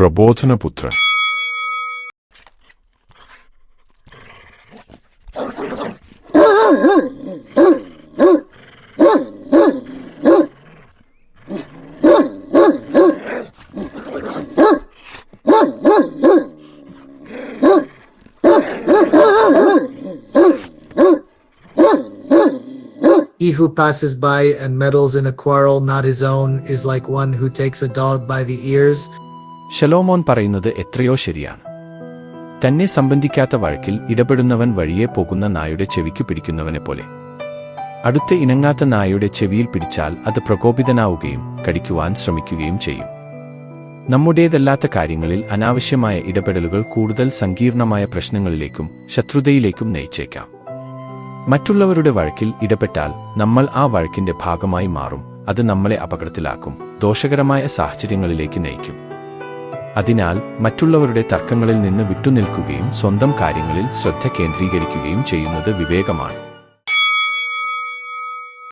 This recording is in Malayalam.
പ്രബോധനപുത്രൻ He who passes by and meddles in a quarrel not his own is like one who takes a dog by the ears. ശലോമോൻ പറയുന്നത് എത്രയോ ശരിയാണ്. തന്നെ സംബന്ധിക്കാത്ത വഴക്കിൽ ഇടപെടുന്നവൻ വഴിയെ പോകുന്ന നായുടെ ചെവിക്ക് പിടിക്കുന്നവനെ പോലെ. അടുത്ത ഇണങ്ങാത്ത നായുടെ ചെവിയിൽ പിടിച്ചാൽ അത് പ്രകോപിതനാവുകയും കടിക്കുവാൻ ശ്രമിക്കുകയും ചെയ്യും. നമ്മുടേതല്ലാത്ത കാര്യങ്ങളിൽ അനാവശ്യമായ ഇടപെടലുകൾ കൂടുതൽ സങ്കീർണമായ പ്രശ്നങ്ങളിലേക്കും ശത്രുതയിലേക്കും നയിച്ചേക്കാം. മറ്റുള്ളവരുടെ വഴക്കിൽ ഇടപെട്ടാൽ നമ്മൾ ആ വഴക്കിന്റെ ഭാഗമായി മാറും അത് നമ്മളെ അപകടത്തിലാക്കും ദോഷകരമായ സാഹചര്യങ്ങളിലേക്ക് നയിക്കും. അതിനാൽ മറ്റുള്ളവരുടെ തർക്കങ്ങളിൽ നിന്ന് വിട്ടുനിൽക്കുകയും സ്വന്തം കാര്യങ്ങളിൽ ശ്രദ്ധ കേന്ദ്രീകരിക്കുകയും ചെയ്യുന്നത് വിവേകമാണ്.